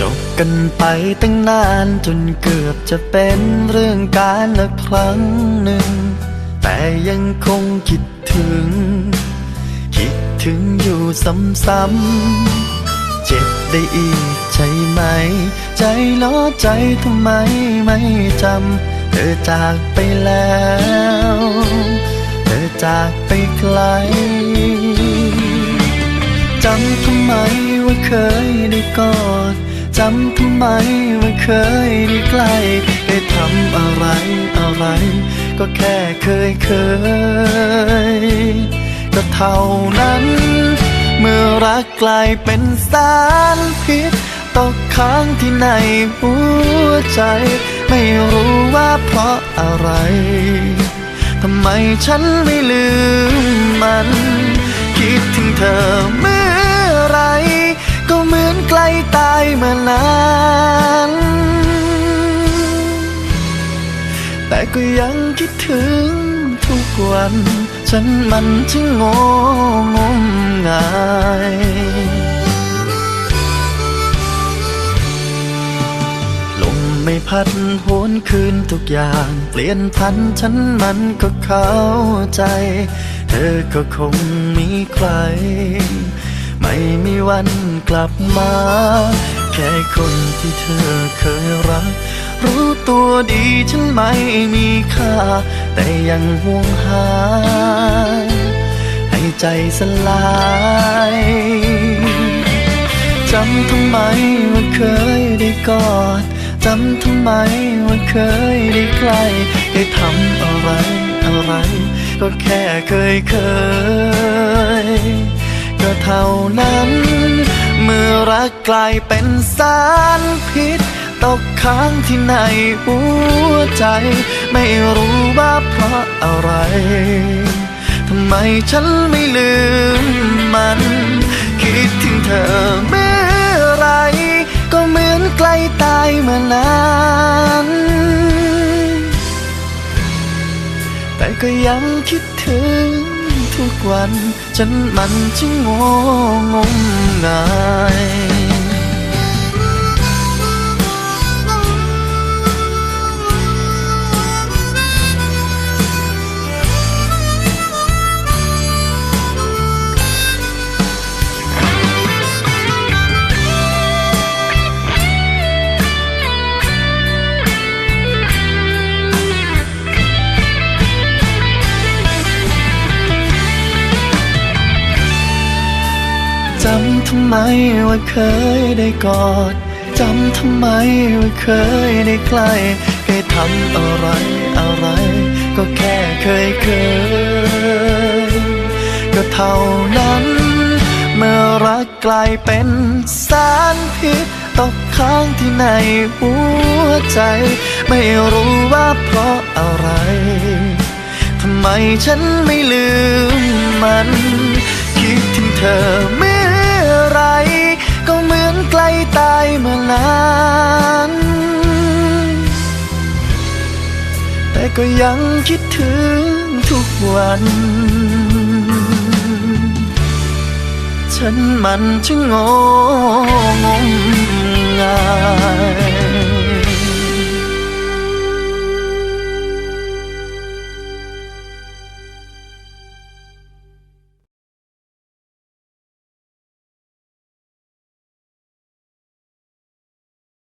จบกันไปตั้งนานจนเกือบจะเป็นเรื่องการละครั้งหนึ่ง แต่ยังคงคิดถึง คิดถึงอยู่ซ้ำๆเจ็บได้อีกใช่ไหม ใจล้อใจทำไมไม่จำเธอจากไปแล้ว เธอจากไปไกลจำทำไมว่าเคยได้กอด จำทำไมว่าเคยได้ใกล้ได้ทำอะไรอะไร ก็แค่เคยเคย ก็เท่านั้น เมื่อรักกลายเป็นสารพิษตกค้างที่ในหัวใจ ไม่รู้ว่าเพราะอะไรทำไมฉันไม่ลืมมัน คิดถึงเธอเมื่ ตายมานาน แต่ก็ยังคิดถึงทุกวัน ฉันมันช่างงงมงายลมไม่พัดโหวนคืนทุกอย่าง เปลี่ยนพันฉันมันก็เข้าใจ เธอก็คงมีใคร ไม่มีวันกลับมา แค่คนที่เธอเคยรัก รู้ตัวดีฉันไม่มีค่า แต่ยังห่วงหา ให้ใจสลายจำทำไมว่าเคยได้กอดจำทำไมว่าเคยได้ใกล้ได้ทำอะไรอะไร ก็แค่เคยเคย ก็เท่านั้น เมื่อรักกลายเป็นสารพิษ ตกค้างที่ในหัวใจ ไม่รู้ว่าเพราะอะไร ทำไมฉันไม่ลืมมัน คิดถึงเธอเมื่อไร ก็เหมือนใกล้ตายเมานานแต่ก็ยังคิดถึง ทุกวัน ฉันมันช่างงงมงาย จำทำไมว่าเคยได้กอด จำทำไมว่าเคยได้ใกล้เคยทำอะไรอะไร ก็แค่เคยเคย ก็เท่านั้น เมื่อรักกลายเป็นสารพิษตกค้างที่ในหัวใจ ไม่รู้ว่าเพราะอะไร ทำไมฉันไม่ลืมมัน คิดถึงเธอ มื่อนานแต่ก็ยังคิดถึงทุกวัน ฉันมันช่างงงงาย